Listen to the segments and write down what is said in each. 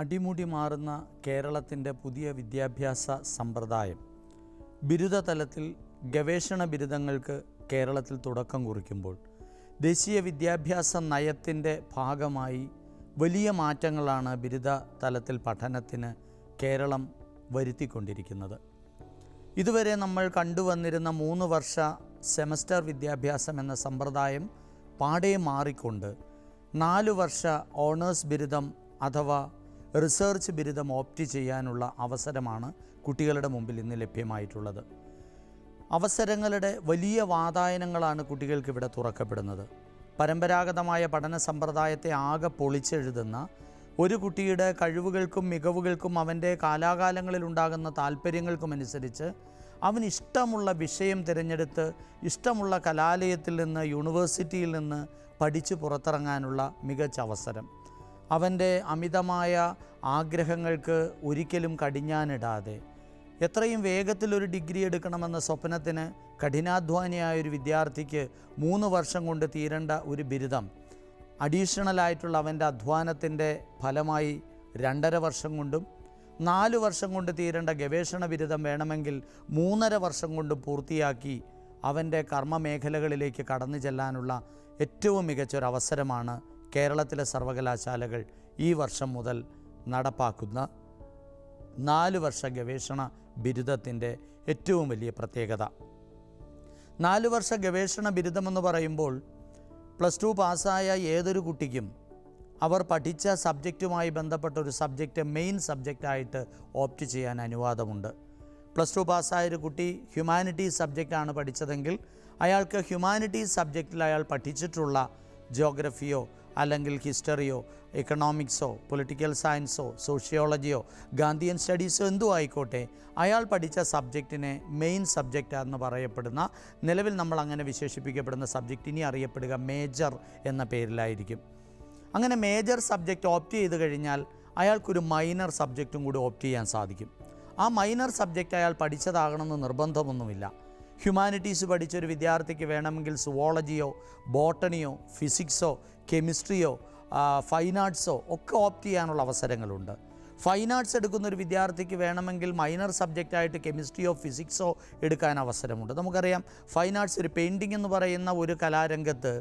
അടിമുടി മാറുന്ന കേരളത്തിന്റെ പുതിയ വിദ്യാഭ്യാസ സമ്പ്രദായം. ബിരുദതലത്തിൽ ഗവേഷണ ബിരുദങ്ങൾക്ക് കേരളത്തിൽ തുടക്കം കുറിക്കുമ്പോൾ ദേശീയ വിദ്യാഭ്യാസ നയത്തിന്റെ ഭാഗമായി വലിയ മാറ്റങ്ങളാണ് ബിരുദ തലത്തിൽ പഠനത്തിന് കേരളം വരുത്തിക്കൊണ്ടിരിക്കുന്നത്. ഇതുവരെ നമ്മൾ കണ്ടുവന്നിരുന്ന മൂന്ന് വർഷ സെമസ്റ്റർ വിദ്യാഭ്യാസം എന്ന സമ്പ്രദായം പാടെ മാറിക്കൊണ്ട് നാലു വർഷ ഓണേഴ്സ് ബിരുദം അഥവാ റിസർച്ച് ബിരുദം ഓപ്റ്റ് ചെയ്യാനുള്ള അവസരമാണ് കുട്ടികളുടെ മുമ്പിൽ ഇന്ന് ലഭ്യമായിട്ടുള്ളത്. അവസരങ്ങളുടെ വലിയ വാതായനങ്ങളാണ് കുട്ടികൾക്ക് ഇവിടെ തുറക്കപ്പെടുന്നത്. പരമ്പരാഗതമായ പഠന സമ്പ്രദായത്തെ ആകെ പൊളിച്ചെഴുതുന്ന ഒരു കുട്ടിയുടെ കഴിവുകൾക്കും മികവുകൾക്കും അവന്റെ കാലാകാലങ്ങളിൽ ഉണ്ടാകുന്ന താല്പര്യങ്ങൾക്കും അനുസരിച്ച് അവൻ ഇഷ്ടമുള്ള വിഷയം തിരഞ്ഞെടുത്ത് ഇഷ്ടമുള്ള കലാലയത്തിൽ നിന്ന് യൂണിവേഴ്സിറ്റിയിൽ നിന്ന് പഠിച്ചു പുറത്തിറങ്ങാനുള്ള മികച്ച അവസരം. അവന്റെ അമിതമായ ആഗ്രഹങ്ങൾക്ക് ഒരിക്കലും കടിഞ്ഞാനിടാതെ. എത്രയും വേഗത്തിൽ ഒരു ഡിഗ്രി എടുക്കണമെന്ന സ്വപ്നത്തിന് കഠിനാധ്വാനിയായ ഒരു വിദ്യാർത്ഥിക്ക് മൂന്ന് വർഷം കൊണ്ട് തീരേണ്ട ഒരു ബിരുദം. അഡീഷണലായിട്ടുള്ള അവന്റെ അധ്വാനത്തിന്റെ ഫലമായി രണ്ടര വർഷം കൊണ്ടും നാല് വർഷം കൊണ്ട് തീരേണ്ട ഗവേഷണ ബിരുദം വേണമെങ്കിൽ മൂന്നര വർഷം കൊണ്ട് പൂർത്തിയാക്കി അവന്റെ കർമ്മ മേഖലകളിലേക്ക് കടന്നു ചെല്ലാനുള്ള ഏറ്റവും മികച്ചൊരു അവസരമാണ് കേരളത്തിലെ സർവകലാശാലകൾ ഈ വർഷം മുതൽ നടപ്പാക്കുന്ന നാല് വർഷ ഗവേഷണ ബിരുദത്തിന്റെ ഏറ്റവും വലിയ പ്രത്യേകത. നാല് വർഷ ഗവേഷണ ബിരുദമെന്ന് പറയുമ്പോൾ പ്ലസ് ടു പാസ്സായ ഏതൊരു കുട്ടിക്കും അവർ പഠിച്ച സബ്ജക്റ്റുമായി ബന്ധപ്പെട്ട ഒരു സബ്ജക്റ്റ് മെയിൻ സബ്ജക്റ്റായിട്ട് ഓപ്റ്റ് ചെയ്യാൻ അനുവാദമുണ്ട്. പ്ലസ് ടു പാസ്സായ ഒരു കുട്ടി ഹ്യൂമാനിറ്റീസ് സബ്ജക്റ്റാണ് പഠിച്ചതെങ്കിൽ അയാൾക്ക് ഹ്യൂമാനിറ്റീസ് സബ്ജക്റ്റിൽ അയാൾ പഠിച്ചിട്ടുള്ള ജോഗ്രഫിയോ അല്ലെങ്കിൽ ഹിസ്റ്ററിയോ എക്കണോമിക്സോ പൊളിറ്റിക്കൽ സയൻസോ സോഷ്യോളജിയോ ഗാന്ധിയൻ സ്റ്റഡീസോ എന്തോ ആയിക്കോട്ടെ അയാൾ പഠിച്ച സബ്ജക്റ്റിനെ മെയിൻ സബ്ജക്റ്റ് എന്ന് പറയപ്പെടുന്ന നിലവിൽ നമ്മൾ അങ്ങനെ വിശേഷിപ്പിക്കപ്പെടുന്ന സബ്ജക്റ്റ് ഇനി അറിയപ്പെടുക മേജർ എന്ന പേരിലായിരിക്കും. അങ്ങനെ മേജർ സബ്ജക്റ്റ് ഓപ്റ്റ് ചെയ്ത് കഴിഞ്ഞാൽ അയാൾക്കൊരു മൈനർ സബ്ജക്റ്റും കൂടി ഓപ്റ്റ് ചെയ്യാൻ സാധിക്കും. ആ മൈനർ സബ്ജക്റ്റ് അയാൾ പഠിച്ചതാകണമെന്ന് നിർബന്ധമൊന്നുമില്ല. ഹ്യൂമാനിറ്റീസ് പഠിച്ചൊരു വിദ്യാർത്ഥിക്ക് വേണമെങ്കിൽ സുവോളജിയോ ബോട്ടണിയോ ഫിസിക്സോ കെമിസ്ട്രിയോ ഫൈൻ ആർട്സോ ഒക്കെ ഓപ്റ്റ് ചെയ്യാനുള്ള അവസരങ്ങളുണ്ട്. ഫൈൻ ആർട്സ് എടുക്കുന്ന ഒരു വിദ്യാർത്ഥിക്ക് വേണമെങ്കിൽ മൈനർ സബ്ജക്റ്റായിട്ട് കെമിസ്ട്രിയോ ഫിസിക്സോ എടുക്കാൻ അവസരമുണ്ട്. നമുക്കറിയാം ഫൈൻ ആർട്സ് ഒരു പെയിന്റിംഗ് എന്ന് പറയുന്ന ഒരു കലാരംഗത്ത്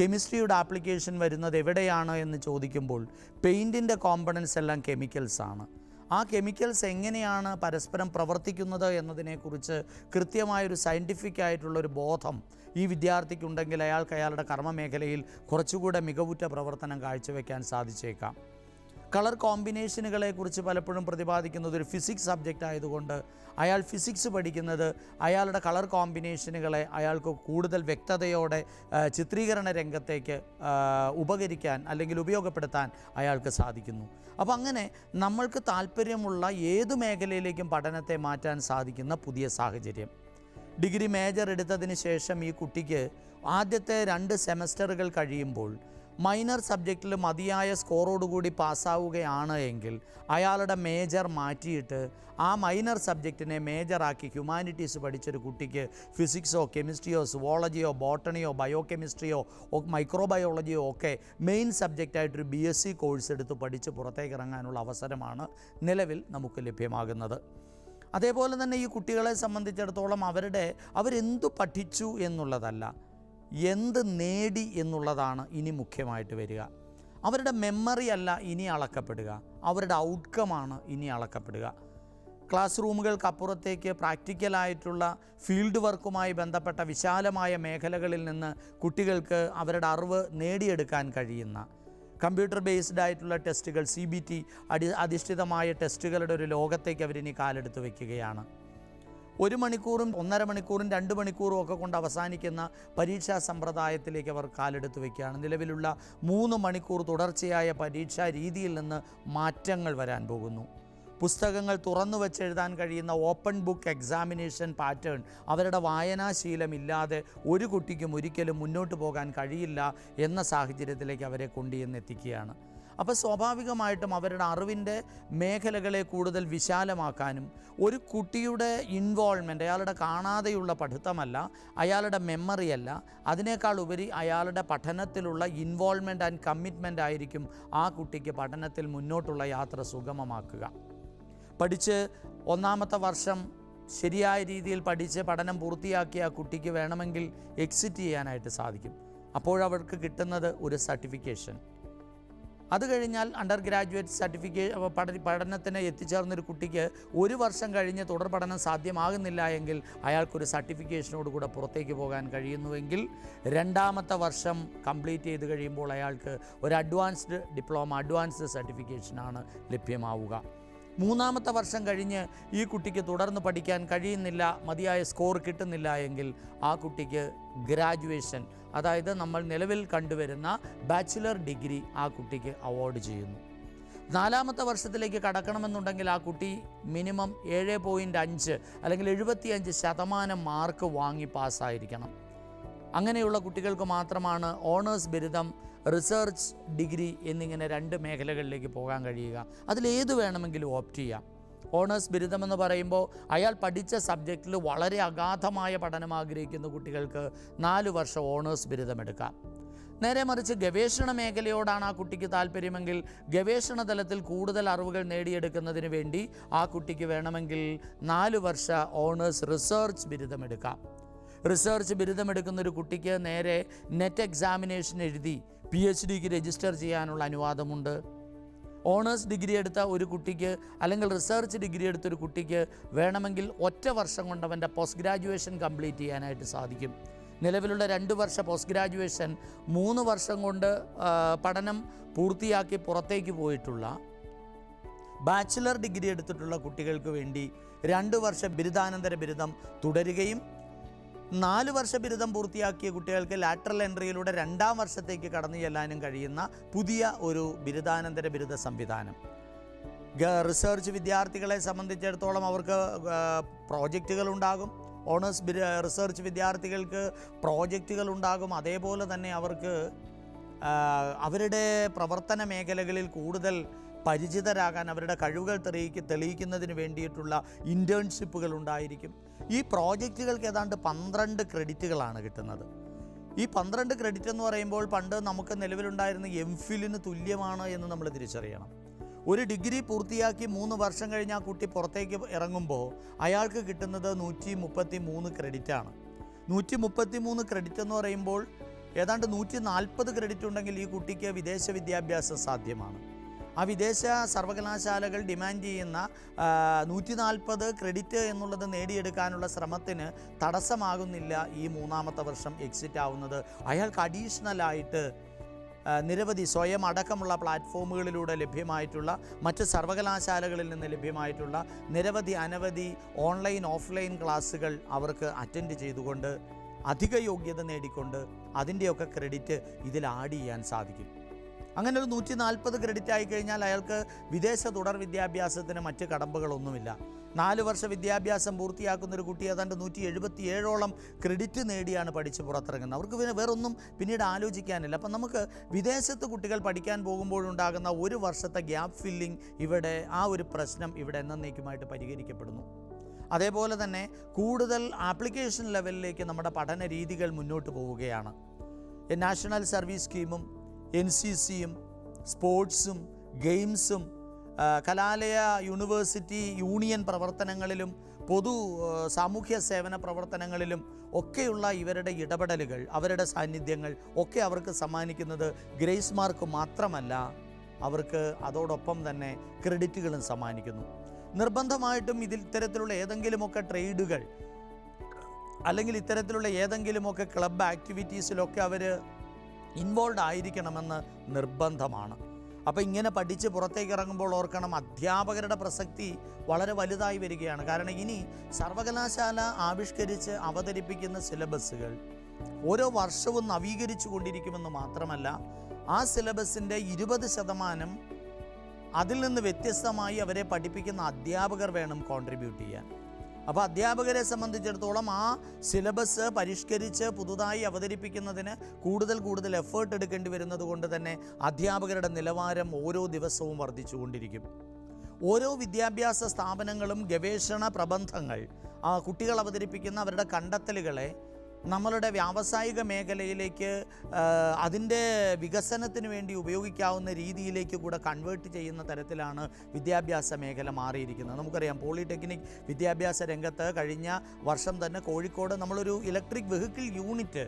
കെമിസ്ട്രിയുടെ ആപ്ലിക്കേഷൻ വരുന്നത് എവിടെയാണ് എന്ന് ചോദിക്കുമ്പോൾ പെയിന്റിന്റെ കോമ്പണൻസ് എല്ലാം കെമിക്കൽസാണ് ആ കെമിക്കൽസ് എങ്ങനെയാണ് പരസ്പരം പ്രവർത്തിക്കുന്നത് എന്നതിനെക്കുറിച്ച് കൃത്യമായൊരു സയന്റിഫിക് ആയിട്ടുള്ളൊരു ബോധം ഈ വിദ്യാർത്ഥിക്കുണ്ടെങ്കിൽ അയാൾക്ക് അയാളുടെ കർമ്മമേഖലയിൽ കുറച്ചുകൂടെ മികവുറ്റ പ്രവർത്തനം കാഴ്ചവെക്കാൻ സാധിച്ചേക്കാം. കളർ കോമ്പിനേഷനുകളെ കുറിച്ച് പലപ്പോഴും പ്രതിപാദിക്കുന്നത് ഒരു ഫിസിക്സ് സബ്ജക്റ്റ് ആയതുകൊണ്ട് അയാൾ ഫിസിക്സ് പഠിക്കുന്നത് അയാളുടെ കളർ കോമ്പിനേഷനുകളെ അയാൾക്ക് കൂടുതൽ വ്യക്തതയോടെ ചിത്രീകരണ രംഗത്തേക്ക് ഉപകരിക്കാൻ അല്ലെങ്കിൽ ഉപയോഗപ്പെടുത്താൻ അയാൾക്ക് സാധിക്കുന്നു. അപ്പോൾ അങ്ങനെ നമ്മൾക്ക് താല്പര്യമുള്ള ഏത് മേഖലയിലേക്കും പഠനത്തെ മാറ്റാൻ സാധിക്കുന്ന പുതിയ സാഹചര്യം. ഡിഗ്രി മേജർ എടുത്തതിന് ശേഷം ഈ കുട്ടിക്ക് ആദ്യത്തെ രണ്ട് സെമസ്റ്ററുകൾ കഴിയുമ്പോൾ മൈനർ സബ്ജക്റ്റിൽ മതിയായ സ്കോറോടുകൂടി പാസ്സാവുകയാണ് എങ്കിൽ അയാളുടെ മേജർ മാറ്റിയിട്ട് ആ മൈനർ സബ്ജക്റ്റിനെ മേജറാക്കി ഹ്യൂമാനിറ്റീസ് പഠിച്ചൊരു കുട്ടിക്ക് ഫിസിക്സോ കെമിസ്ട്രിയോ സുവോളജിയോ ബോട്ടണിയോ ബയോ കെമിസ്ട്രിയോ മൈക്രോബയോളജിയോ ഒക്കെ മെയിൻ സബ്ജക്റ്റായിട്ടൊരു ബി എസ് സി കോഴ്സ് എടുത്ത് പഠിച്ച് പുറത്തേക്ക് ഇറങ്ങാനുള്ള അവസരമാണ് നിലവിൽ നമുക്ക് ലഭ്യമാകുന്നത്. അതേപോലെ തന്നെ ഈ കുട്ടികളെ സംബന്ധിച്ചിടത്തോളം അവരുടെ അവരെന്തു പഠിച്ചു എന്നുള്ളതല്ല. എന്ത് നേടി എന്നുള്ളതാണ് ഇനി മുഖ്യമായിട്ട് വരിക. അവരുടെ മെമ്മറി അല്ല ഇനി അളക്കപ്പെടുക. അവരുടെ ഔട്ട്കമാണ് ഇനി അളക്കപ്പെടുക. ക്ലാസ് റൂമുകൾക്കപ്പുറത്തേക്ക് പ്രാക്ടിക്കലായിട്ടുള്ള ഫീൽഡ് വർക്കുമായി ബന്ധപ്പെട്ട വിശാലമായ മേഖലകളിൽ നിന്ന് കുട്ടികൾക്ക് അവരുടെ അറിവ് നേടിയെടുക്കാൻ കഴിയുന്ന കമ്പ്യൂട്ടർ ബേസ്ഡ് ആയിട്ടുള്ള ടെസ്റ്റുകൾ സി ബി ടി അടി അധിഷ്ഠിതമായ ടെസ്റ്റുകളുടെ ഒരു ലോകത്തേക്ക് അവരിനി കാലെടുത്ത് വയ്ക്കുകയാണ് ഒരു മണിക്കൂറും ഒന്നര മണിക്കൂറും രണ്ട് മണിക്കൂറും ഒക്കെ കൊണ്ട് അവസാനിക്കുന്ന പരീക്ഷാ സമ്പ്രദായത്തിലേക്ക് അവർ കാലെടുത്ത് വയ്ക്കുകയാണ് നിലവിലുള്ള മൂന്ന് മണിക്കൂർ തുടർച്ചയായ പരീക്ഷാ രീതിയിൽ നിന്ന് മാറ്റങ്ങൾ വരാൻ പോകുന്നു. പുസ്തകങ്ങൾ തുറന്നു വെച്ചെഴുതാൻ കഴിയുന്ന ഓപ്പൺ ബുക്ക് എക്സാമിനേഷൻ പാറ്റേൺ അവരുടെ വായനാശീലമില്ലാതെ ഒരു കുട്ടിക്കും ഒരിക്കലും മുന്നോട്ട് പോകാൻ കഴിയില്ല എന്ന സാഹചര്യത്തിലേക്ക് അവരെ കൊണ്ടുചെന്ന് എത്തിക്കുകയാണ് അപ്പോൾ സ്വാഭാവികമായിട്ടും അവരുടെ അറിവിന്റെ മേഖലകളെ കൂടുതൽ വിശാലമാക്കാനും ഒരു കുട്ടിയുടെ ഇൻവോൾവ്മെന്റ് അയാളുടെ കാണാതെയുള്ള പഠിത്തമല്ല അയാളുടെ മെമ്മറിയല്ല അതിനേക്കാൾ ഉപരി അയാളുടെ പഠനത്തിലുള്ള ഇൻവോൾവ്മെന്റ് ആൻഡ് കമ്മിറ്റ്മെന്റ് ആയിരിക്കും ആ കുട്ടിക്ക് പഠനത്തിൽ മുന്നോട്ടുള്ള യാത്ര സുഗമമാക്കുക. പഠിച്ച് ഒന്നാമത്തെ വർഷം ശരിയായ രീതിയിൽ പഠിച്ച് പഠനം പൂർത്തിയാക്കിയ കുട്ടിക്ക് വേണമെങ്കിൽ എക്സിറ്റ് ചെയ്യാനായിട്ട് സാധിക്കും. അപ്പോഴവർക്ക് കിട്ടുന്നത് ഒരു സർട്ടിഫിക്കേഷൻ അത് കഴിഞ്ഞാൽ അണ്ടർ ഗ്രാജുവേറ്റ് സർട്ടിഫിക്കേ പഠ പഠനത്തിന് എത്തിച്ചേർന്നൊരു കുട്ടിക്ക് ഒരു വർഷം കഴിഞ്ഞ് തുടർ പഠനം സാധ്യമാകുന്നില്ല എങ്കിൽ അയാൾക്കൊരു സർട്ടിഫിക്കേഷനോട് കൂടെ പുറത്തേക്ക് പോകാൻ കഴിയുന്നുവെങ്കിൽ രണ്ടാമത്തെ വർഷം കംപ്ലീറ്റ് ചെയ്ത് കഴിയുമ്പോൾ അയാൾക്ക് ഒരു അഡ്വാൻസ്ഡ് ഡിപ്ലോമ അഡ്വാൻസ്ഡ് സർട്ടിഫിക്കേഷനാണ് ലഭ്യമാവുക. മൂന്നാമത്തെ വർഷം കഴിഞ്ഞ് ഈ കുട്ടിക്ക് തുടർന്ന് പഠിക്കാൻ കഴിയുന്നില്ല മതിയായ സ്കോർ കിട്ടുന്നില്ല എങ്കിൽ ആ കുട്ടിക്ക് ഗ്രാജുവേഷൻ അതായത് നമ്മൾ നിലവിൽ കണ്ടുവരുന്ന ബാച്ചിലർ ഡിഗ്രി ആ കുട്ടിക്ക് അവാർഡ് ചെയ്യുന്നു. നാലാമത്തെ വർഷത്തിലേക്ക് കടക്കണമെന്നുണ്ടെങ്കിൽ ആ കുട്ടി മിനിമം ഏഴ് പോയിന്റ് അഞ്ച് അല്ലെങ്കിൽ എഴുപത്തിയഞ്ച് ശതമാനം മാർക്ക് വാങ്ങി പാസ്സായിരിക്കണം അങ്ങനെയുള്ള കുട്ടികൾക്ക് മാത്രമാണ് ഓണേഴ്സ് ബിരുദം റിസർച്ച് ഡിഗ്രി എന്നിങ്ങനെ രണ്ട് മേഖലകളിലേക്ക് പോകാൻ കഴിയുക. അതിലേത് വേണമെങ്കിലും ഓപ്റ്റ് ചെയ്യാം. ഓണേഴ്സ് ബിരുദമെന്ന് പറയുമ്പോൾ അയാൾ പഠിച്ച സബ്ജക്റ്റിൽ വളരെ അഗാധമായ പഠനം ആഗ്രഹിക്കുന്ന കുട്ടികൾക്ക് നാല് വർഷം ഓണേഴ്സ് ബിരുദം എടുക്കാം. നേരെ മറിച്ച് ഗവേഷണ മേഖലയോടാണ് ആ കുട്ടിക്ക് താല്പര്യമെങ്കിൽ ഗവേഷണ തലത്തിൽ കൂടുതൽ അറിവുകൾ നേടിയെടുക്കുന്നതിന് വേണ്ടി ആ കുട്ടിക്ക് വേണമെങ്കിൽ നാല് വർഷ ഓണേഴ്സ് റിസർച്ച് ബിരുദം എടുക്കാം. റിസർച്ച് ബിരുദമെടുക്കുന്ന ഒരു കുട്ടിക്ക് നേരെ നെറ്റ് എക്സാമിനേഷൻ എഴുതി പി എച്ച് ഡിക്ക് രജിസ്റ്റർ ചെയ്യാനുള്ള അനുവാദമുണ്ട്. ഓണേഴ്സ് ഡിഗ്രി എടുത്ത ഒരു കുട്ടിക്ക് അല്ലെങ്കിൽ റിസർച്ച് ഡിഗ്രി എടുത്ത ഒരു കുട്ടിക്ക് വേണമെങ്കിൽ ഒറ്റ വർഷം കൊണ്ട് അവന്റെ പോസ്റ്റ് ഗ്രാജുവേഷൻ കംപ്ലീറ്റ് ചെയ്യാനായിട്ട് സാധിക്കും. നിലവിലുള്ള രണ്ട് വർഷ പോസ്റ്റ് ഗ്രാജുവേഷൻ മൂന്ന് വർഷം കൊണ്ട് പഠനം പൂർത്തിയാക്കി പുറത്തേക്ക് പോയിട്ടുള്ള ബാച്ചിലർ ഡിഗ്രി എടുത്തിട്ടുള്ള കുട്ടികൾക്ക് വേണ്ടി രണ്ട് വർഷം ബിരുദാനന്തര ബിരുദം തുടരുകയും നാല് വർഷ ബിരുദം പൂർത്തിയാക്കിയ കുട്ടികൾക്ക് ലാറ്ററൽ എൻട്രിയിലൂടെ രണ്ടാം വർഷത്തേക്ക് കടന്നു ചെല്ലാനും കഴിയുന്ന പുതിയ ഒരു ബിരുദാനന്തര ബിരുദ സംവിധാനം. റിസർച്ച് വിദ്യാർത്ഥികളെ സംബന്ധിച്ചിടത്തോളം അവർക്ക് പ്രോജക്റ്റുകൾ ഉണ്ടാകും. ഓണേഴ്സ് റിസർച്ച് വിദ്യാർത്ഥികൾക്ക് പ്രോജക്റ്റുകൾ ഉണ്ടാകും. അതേപോലെ തന്നെ അവർക്ക് അവരുടെ പ്രവർത്തന മേഖലകളിൽ കൂടുതൽ പരിചിതരാകാൻ അവരുടെ കഴിവുകൾ തെളിയിക്ക തെളിയിക്കുന്നതിന് വേണ്ടിയിട്ടുള്ള ഇന്റേൺഷിപ്പുകൾ ഉണ്ടായിരിക്കും. ഈ പ്രോജക്റ്റുകൾക്ക് ഏതാണ്ട് പന്ത്രണ്ട് ക്രെഡിറ്റുകളാണ് കിട്ടുന്നത്. ഈ പന്ത്രണ്ട് ക്രെഡിറ്റ് എന്ന് പറയുമ്പോൾ പണ്ട് നമുക്ക് നിലവിലുണ്ടായിരുന്ന എം ഫിലിന് തുല്യമാണ് എന്ന് നമ്മൾ തിരിച്ചറിയണം. ഒരു ഡിഗ്രി പൂർത്തിയാക്കി മൂന്ന് വർഷം കഴിഞ്ഞ് ആ കുട്ടി പുറത്തേക്ക് ഇറങ്ങുമ്പോൾ അയാൾക്ക് കിട്ടുന്നത് നൂറ്റി മുപ്പത്തി മൂന്ന് ക്രെഡിറ്റാണ് നൂറ്റി മുപ്പത്തി മൂന്ന് ക്രെഡിറ്റ് എന്ന് പറയുമ്പോൾ ഏതാണ്ട് നൂറ്റി നാൽപ്പത് ക്രെഡിറ്റ് ഉണ്ടെങ്കിൽ ഈ കുട്ടിക്ക് വിദേശ വിദ്യാഭ്യാസം സാധ്യമാണ്. ആ വിദേശ സർവകലാശാലകൾ ഡിമാൻഡ് ചെയ്യുന്ന നൂറ്റി നാൽപ്പത് ക്രെഡിറ്റ് എന്നുള്ളത് നേടിയെടുക്കാനുള്ള ശ്രമത്തിന് തടസ്സമാകുന്നില്ല ഈ മൂന്നാമത്തെ വർഷം എക്സിറ്റ് ആവുന്നത്. അയാൾക്ക് അഡീഷണലായിട്ട് നിരവധി സ്വയം അടക്കമുള്ള പ്ലാറ്റ്ഫോമുകളിലൂടെ ലഭ്യമായിട്ടുള്ള മറ്റ് സർവകലാശാലകളിൽ നിന്ന് ലഭ്യമായിട്ടുള്ള നിരവധി അനവധി ഓൺലൈൻ ഓഫ്ലൈൻ ക്ലാസ്സുകൾ അവർക്ക് അറ്റൻഡ് ചെയ്തുകൊണ്ട് അധിക യോഗ്യത നേടിക്കൊണ്ട് അതിന്റെയൊക്കെ ക്രെഡിറ്റ് ഇതിൽ ആഡ് ചെയ്യാൻ സാധിക്കും. അങ്ങനെ ഒരു നൂറ്റി നാൽപ്പത് ക്രെഡിറ്റ് ആയിക്കഴിഞ്ഞാൽ അയാൾക്ക് വിദേശ തുടർ വിദ്യാഭ്യാസത്തിന് മറ്റ് കടമ്പകളൊന്നുമില്ല. നാല് വർഷ വിദ്യാഭ്യാസം പൂർത്തിയാക്കുന്ന ഒരു കുട്ടി ഏതാണ്ട് നൂറ്റി എഴുപത്തി ഏഴോളം ക്രെഡിറ്റ് നേടിയാണ് പഠിച്ച് പുറത്തിറങ്ങുന്നത്. അവർക്ക് പിന്നെ വേറൊന്നും പിന്നീട് ആലോചിക്കാനില്ല. അപ്പം നമുക്ക് വിദേശത്ത് കുട്ടികൾ പഠിക്കാൻ പോകുമ്പോഴുണ്ടാകുന്ന ഒരു വർഷത്തെ ഗ്യാപ്പ് ഫില്ലിംഗ് ഇവിടെ ആ ഒരു പ്രശ്നം ഇവിടെ എന്നേക്കുമായിട്ട് പരിഹരിക്കപ്പെടുന്നു. അതേപോലെ തന്നെ കൂടുതൽ ആപ്ലിക്കേഷൻ ലെവലിലേക്ക് നമ്മുടെ പഠന രീതികൾ മുന്നോട്ട് പോവുകയാണ്. നാഷണൽ സർവീസ് സ്കീമും എൻ സി സിയും സ്പോർട്സും ഗെയിംസും കലാലയ യൂണിവേഴ്സിറ്റി യൂണിയൻ പ്രവർത്തനങ്ങളിലും പൊതു സാമൂഹ്യ സേവന പ്രവർത്തനങ്ങളിലും ഒക്കെയുള്ള ഇവരുടെ ഇടപെടലുകൾ അവരുടെ സാന്നിധ്യങ്ങൾ ഒക്കെ അവർക്ക് സമ്മാനിക്കുന്നത് ഗ്രേസ് മാർക്ക് മാത്രമല്ല അവർക്ക് അതോടൊപ്പം തന്നെ ക്രെഡിറ്റുകളും സമ്മാനിക്കുന്നു. നിർബന്ധമായിട്ടും ഇതിൽ ഇത്തരത്തിലുള്ള ഏതെങ്കിലുമൊക്കെ ട്രേഡുകൾ അല്ലെങ്കിൽ ഇത്തരത്തിലുള്ള ഏതെങ്കിലുമൊക്കെ ക്ലബ് ആക്ടിവിറ്റീസിലൊക്കെ അവർ ഇൻവോൾവ് ആയിരിക്കണമെന്ന് നിർബന്ധമാണ്. അപ്പോൾ ഇങ്ങനെ പഠിച്ച് പുറത്തേക്ക് ഇറങ്ങുമ്പോൾ ഓർക്കണം അധ്യാപകരുടെ പ്രസക്തി വളരെ വലുതായി വരികയാണ്. കാരണം ഇനി സർവകലാശാല ആവിഷ്കരിച്ച് അവതരിപ്പിക്കുന്ന സിലബസുകൾ ഓരോ വർഷവും നവീകരിച്ചു കൊണ്ടിരിക്കുമെന്ന് മാത്രമല്ല ആ സിലബസിന്റെ ഇരുപത് ശതമാനം അതിൽ നിന്ന് വ്യത്യസ്തമായി അവരെ പഠിപ്പിക്കുന്ന അധ്യാപകർ വേണം കോൺട്രിബ്യൂട്ട് ചെയ്യാൻ. അപ്പോൾ അധ്യാപകരെ സംബന്ധിച്ചിടത്തോളം ആ സിലബസ് പരിഷ്കരിച്ച് പുതുതായി അവതരിപ്പിക്കുന്നതിന് കൂടുതൽ കൂടുതൽ എഫേർട്ട് എടുക്കേണ്ടി വരുന്നത് കൊണ്ട് തന്നെ അധ്യാപകരുടെ നിലവാരം ഓരോ ദിവസവും വർദ്ധിച്ചുകൊണ്ടിരിക്കും. ഓരോ വിദ്യാഭ്യാസ സ്ഥാപനങ്ങളും ഗവേഷണ പ്രബന്ധങ്ങൾ കുട്ടികൾ അവതരിപ്പിക്കുന്ന അവരുടെ കണ്ടെത്തലുകളെ നമ്മളുടെ വ്യാവസായിക മേഖലയിലേക്ക് അതിന്റെ വികസനത്തിന് വേണ്ടി ഉപയോഗിക്കാവുന്ന രീതിയിലേക്ക് കൂടെ കൺവേർട്ട് ചെയ്യുന്ന തരത്തിലാണ് വിദ്യാഭ്യാസ മേഖല മാറിയിരിക്കുന്നത്. നമുക്കറിയാം പോളിടെക്നിക് വിദ്യാഭ്യാസ രംഗത്ത് കഴിഞ്ഞ വർഷം തന്നെ കോഴിക്കോട് നമ്മളൊരു ഇലക്ട്രിക് വെഹിക്കിൾ യൂണിറ്റ്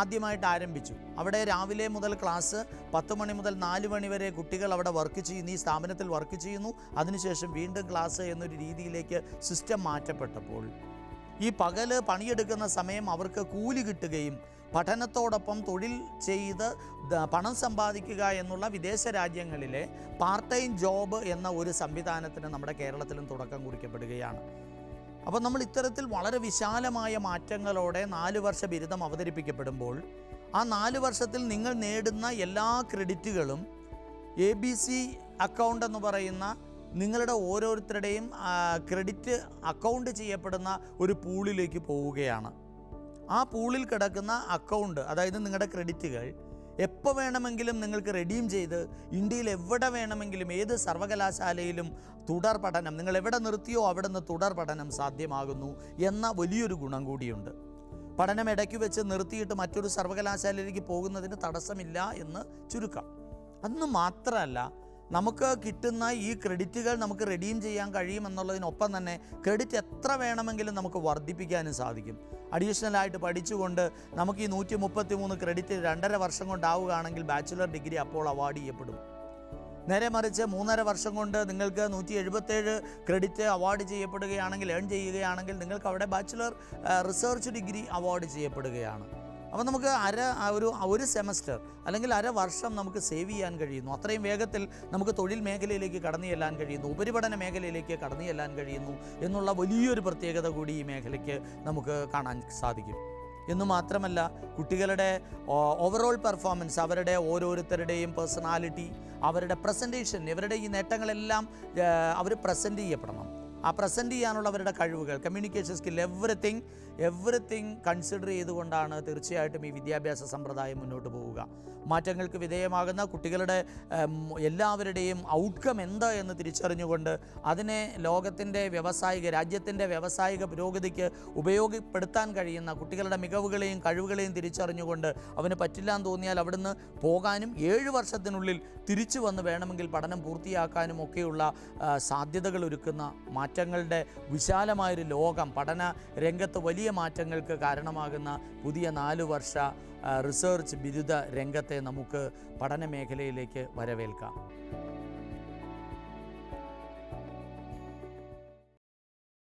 ആദ്യമായിട്ട് ആരംഭിച്ചു. അവിടെ രാവിലെ മുതൽ ക്ലാസ് പത്ത് മണി മുതൽ നാല് മണി വരെ കുട്ടികൾ അവിടെ വർക്ക് ചെയ്യുന്നു ഈ സ്ഥാപനത്തിൽ വർക്ക് ചെയ്യുന്നു. അതിനുശേഷം വീണ്ടും ക്ലാസ് എന്നൊരു രീതിയിലേക്ക് സിസ്റ്റം മാറ്റപ്പെട്ടപ്പോൾ ഈ പകൽ പണിയെടുക്കുന്ന സമയം അവർക്ക് കൂലി കിട്ടുകയും പഠനത്തോടൊപ്പം തൊഴിൽ ചെയ്ത് പണം സമ്പാദിക്കുക എന്നുള്ള വിദേശ രാജ്യങ്ങളിലെ പാർട്ട് ടൈം ജോബ് എന്ന ഒരു സംവിധാനത്തിന് നമ്മുടെ കേരളത്തിലും തുടക്കം കുറിക്കപ്പെടുകയാണ്. അപ്പോൾ നമ്മൾ ഇത്തരത്തിൽ വളരെ വിശാലമായ മാറ്റങ്ങളോടെ നാല് വർഷ ബിരുദം അവതരിപ്പിക്കപ്പെടുമ്പോൾ ആ നാല് വർഷത്തിൽ നിങ്ങൾ നേടുന്ന എല്ലാ ക്രെഡിറ്റുകളും എ ബി സി അക്കൗണ്ട് എന്ന് പറയുന്ന നിങ്ങളുടെ ഓരോരുത്തരുടെയും ക്രെഡിറ്റ് അക്കൗണ്ട് ചെയ്യപ്പെടുന്ന ഒരു പൂളിലേക്ക് പോവുകയാണ്. ആ പൂളിൽ കിടക്കുന്ന അക്കൗണ്ട് അതായത് നിങ്ങളുടെ ക്രെഡിറ്റുകൾ എപ്പോൾ വേണമെങ്കിലും നിങ്ങൾക്ക് റെഡീം ചെയ്ത് ഇന്ത്യയിൽ എവിടെ വേണമെങ്കിലും ഏത് സർവകലാശാലയിലും തുടർ പഠനം നിങ്ങൾ എവിടെ നിർത്തിയോ അവിടെ നിന്ന് തുടർ പഠനം സാധ്യമാകുന്നു എന്ന വലിയൊരു ഗുണം കൂടിയുണ്ട്. പഠനം ഇടയ്ക്ക് വെച്ച് നിർത്തിയിട്ട് മറ്റൊരു സർവകലാശാലയിലേക്ക് പോകുന്നതിന് തടസ്സമില്ല എന്ന് ചുരുക്കം. അന്ന് മാത്രമല്ല നമുക്ക് കിട്ടുന്ന ഈ ക്രെഡിറ്റുകൾ നമുക്ക് റെഡീം ചെയ്യാൻ കഴിയുമെന്നുള്ളതിനൊപ്പം തന്നെ ക്രെഡിറ്റ് എത്ര വേണമെങ്കിലും നമുക്ക് വർദ്ധിപ്പിക്കാനും സാധിക്കും. അഡീഷണൽ ആയിട്ട് പഠിച്ചുകൊണ്ട് നമുക്ക് ഈ നൂറ്റി മുപ്പത്തി മൂന്ന് ക്രെഡിറ്റ് രണ്ടര വർഷം കൊണ്ടാവുകയാണെങ്കിൽ ബാച്ചുലർ ഡിഗ്രി അപ്പോൾ അവാർഡ് ചെയ്യപ്പെടും. നേരെ മറിച്ച് മൂന്നര വർഷം കൊണ്ട് നിങ്ങൾക്ക് നൂറ്റി എഴുപത്തേഴ് ക്രെഡിറ്റ് അവാർഡ് ചെയ്യപ്പെടുകയാണെങ്കിൽ ഏൺ ചെയ്യുകയാണെങ്കിൽ നിങ്ങൾക്ക് അവിടെ ബാച്ചുലർ റിസർച്ച് ഡിഗ്രി അവാർഡ് ചെയ്യപ്പെടുകയാണ്. അപ്പോൾ നമുക്ക് അര ഒരു ഒരു സെമസ്റ്റർ അല്ലെങ്കിൽ അര വർഷം നമുക്ക് സേവ് ചെയ്യാൻ കഴിയുന്നു. അത്രയും വേഗത്തിൽ നമുക്ക് തൊഴിൽ മേഖലയിലേക്ക് കടന്നു ചെല്ലാൻ കഴിയുന്നു. ഉപരിപഠന മേഖലയിലേക്ക് കടന്നു ചെല്ലാൻ കഴിയുന്നു എന്നുള്ള വലിയൊരു പ്രത്യേകത കൂടി ഈ മേഖലയ്ക്ക് നമുക്ക് കാണാൻ സാധിക്കും. എന്നു മാത്രമല്ല കുട്ടികളുടെ ഓവറോൾ പെർഫോമൻസ് അവരുടെ ഓരോരുത്തരുടെയും പേഴ്സണാലിറ്റി അവരുടെ പ്രസന്റേഷൻ ഇവരുടെ ഈ നേട്ടങ്ങളെല്ലാം അവർ പ്രസന്റ് ചെയ്യപ്പെടണം. ആ പ്രസന്റ് ചെയ്യാനുള്ളവരുടെ കഴിവുകൾ communication skill everything everything consider ചെയ്തുകൊണ്ടാണ് തീർച്ചയായിട്ടും ഈ വിദ്യാഭ്യാസ സമ്പ്രദായം മുന്നോട്ട് പോവുക. മാറ്റങ്ങൾക്ക് വിധേയമാകുന്ന കുട്ടികളുടെ എല്ലാവരുടെയും ഔട്ട്കം എന്താ എന്ന് തിരിച്ചറിഞ്ഞുകൊണ്ട് അതിനെ ലോകത്തിന്റെ വ്യവസായിക രാജ്യത്തിന്റെ വ്യവസായിക പുരോഗതിക്ക് ഉപയോഗപ്പെടുത്താൻ കഴിയുന്ന കുട്ടികളുടെ മികവുകളെയും കഴിവുകളെയും തിരിച്ചറിഞ്ഞുകൊണ്ട് അവന് പറ്റില്ല എന്ന് തോന്നിയാൽ അവിടുന്ന് പോകാനും ഏഴ് വർഷത്തിനുള്ളിൽ തിരിച്ചു വന്ന് വേണമെങ്കിൽ പഠനം പൂർത്തിയാക്കാനും ഒക്കെയുള്ള സാധ്യതകൾ ഒരുക്കുന്ന മാറ്റങ്ങളുടെ വിശാലമായൊരു ലോകം പഠന രംഗത്ത് വലിയ മാറ്റങ്ങൾക്ക് കാരണമാകുന്ന പുതിയ നാല് വർഷ റിസർച്ച് ബിരുദ രംഗത്തെ നമുക്ക് പഠന മേഖലയിലേക്ക് വരവേൽക്കാം.